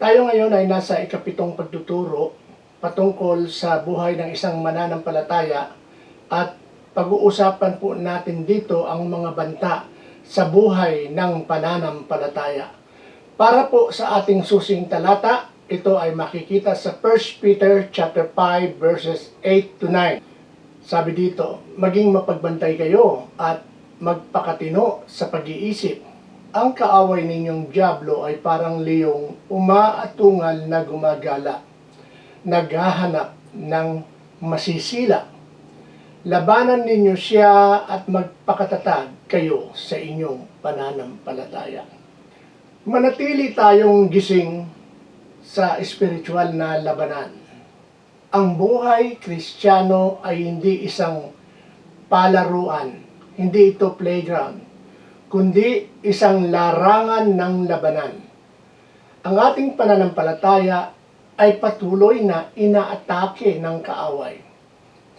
Tayo ngayon ay nasa ikapitong pagtuturo patungkol sa buhay ng isang mananampalataya at pag-uusapan po natin dito ang mga banta sa buhay ng pananampalataya. Para po sa ating susing talata, ito ay makikita sa 1 Peter chapter 5 verses 8 to 9. Sabi dito, maging mapagbantay kayo at magpakatino sa pag-iisip. Ang kaaway ninyong Diablo ay parang liyong umaatungal na gumagala, naghahanap ng masisila. Labanan ninyo siya at magpakatatag kayo sa inyong pananampalataya. Manatili tayong gising sa espiritual na labanan. Ang buhay kristyano ay hindi isang palaruan, hindi ito playground, kundi isang larangan ng labanan. Ang ating pananampalataya ay patuloy na inaatake ng kaaway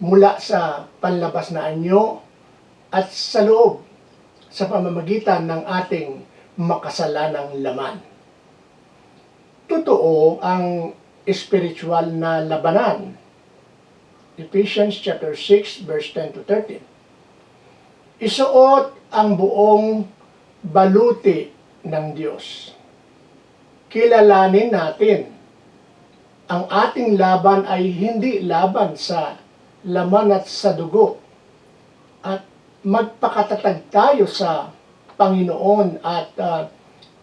mula sa panlabas na anyo at sa loob sa pamamagitan ng ating makasalanang laman. Totoo ang spiritual na labanan. Ephesians chapter 6 verse 10 to 13. Isuot ang buong baluti ng Diyos. Kilalanin natin ang ating laban ay hindi laban sa laman at sa dugo at magpakatatag tayo sa Panginoon at ah,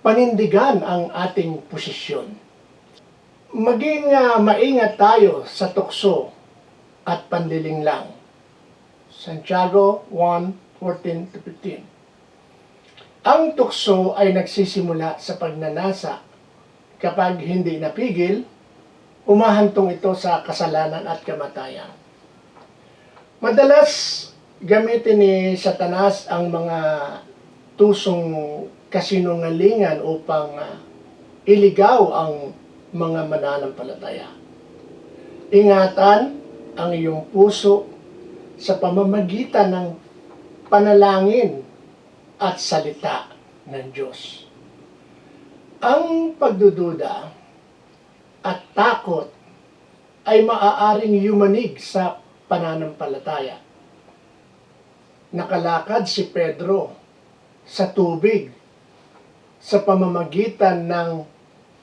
panindigan ang ating posisyon. Maging ah, maingat tayo sa tukso at panliling lang. Santiago 1:14 to 15. Ang tukso ay nagsisimula sa pagnanasa. Kapag hindi napigil, umahantong ito sa kasalanan at kamatayan. Madalas gamitin ni Satanas ang mga tusong kasinungalingan upang ah, iligaw ang mga mananampalataya. Ingatan ang iyong puso sa pamamagitan ng panalangin at salita ng Diyos. Ang pagdududa at takot ay maaaring yumanig sa pananampalataya. Nakalakad si Pedro sa tubig sa pamamagitan ng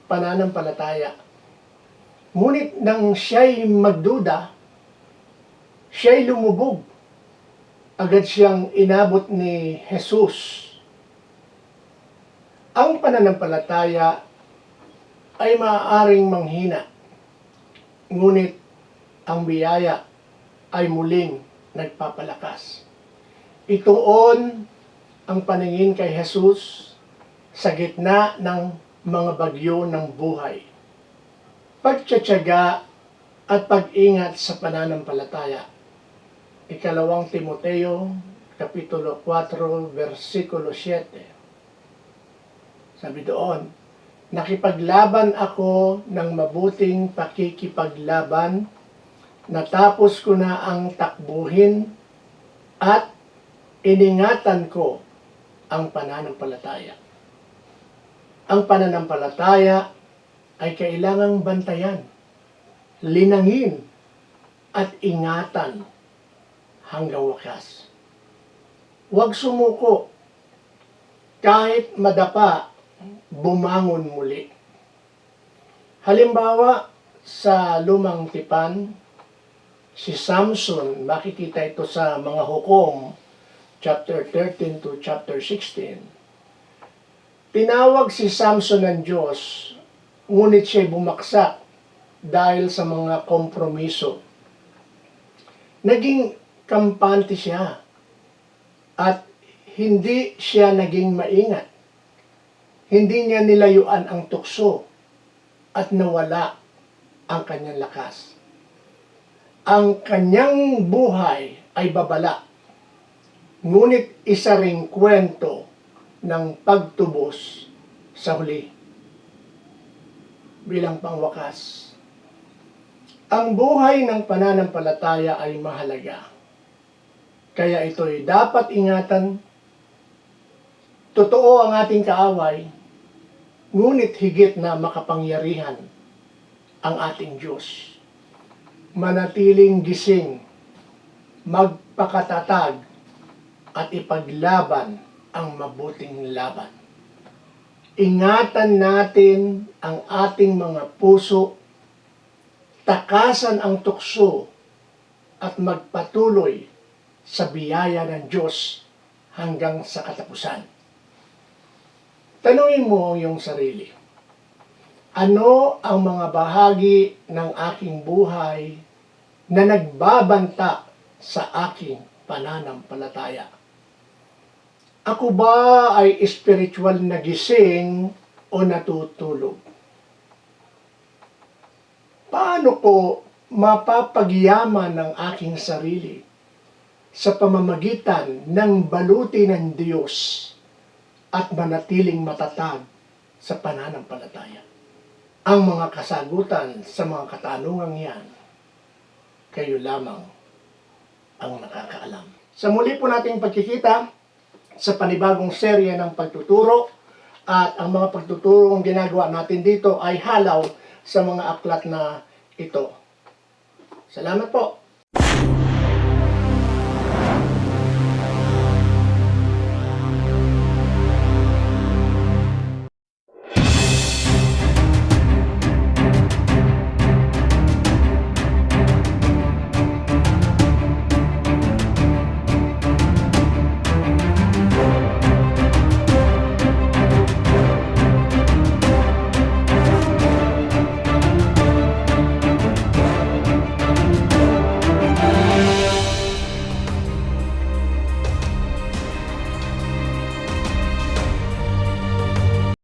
pananampalataya. Ngunit nang siya'y magduda, siya'y lumubog. Agad siyang inabot ni Jesus. Ang pananampalataya ay maaaring manghina. Ngunit ang biyaya ay muling nagpapalakas. Ituon ang paningin kay Jesus sa gitna ng mga bagyo ng buhay. Pagtsatsaga at pag-ingat sa pananampalataya. Ikalawang Timoteo, Kapitulo 4, versikulo 7. Sabi doon, Nakipaglaban ako ng mabuting pakikipaglaban, natapos ko na ang takbuhin, at iningatan ko ang pananampalataya. Ang pananampalataya ay kailangang bantayan, linangin, at ingatan hanggang wakas. Huwag sumuko kahit madapa, bumangon muli. Halimbawa, sa lumang tipan, si Samson, makikita ito sa mga hukom, chapter 13 to chapter 16. Tinawag si Samson ng Diyos, ngunit siya'y bumaksak dahil sa mga kompromiso. Naging kampante siya at hindi siya naging maingat. Hindi niya nilayuan ang tukso at nawala ang kanyang lakas. Ang kanyang buhay ay babala. Ngunit isa ring kwento ng pagtubos sa huli. Bilang pangwakas, ang buhay ng pananampalataya ay mahalaga. Kaya ito'y dapat ingatan. Totoo ang ating kaaway, ngunit higit na makapangyarihan ang ating Diyos. Manatiling gising, magpakatatag, at ipaglaban ang mabuting laban. Ingatan natin ang ating mga puso, takasan ang tukso, at magpatuloy sa biyaya ng Diyos hanggang sa katapusan. Tanungin mo iyong sarili. Ano ang mga bahagi ng aking buhay na nagbabanta sa aking pananampalataya? Ako ba ay spiritual na gising o natutulog? Paano ko mapapagyaman ng aking sarili sa pamamagitan ng baluti ng Diyos at manatiling matatag sa pananampalataya? Ang mga kasagutan sa mga katanungang yan, kayo lamang ang nakakaalam. Sa muli po nating pagkikita sa panibagong serye ng pagtuturo at ang mga pagtuturong ginagawa natin dito ay halaw sa mga aklat na ito. Salamat po.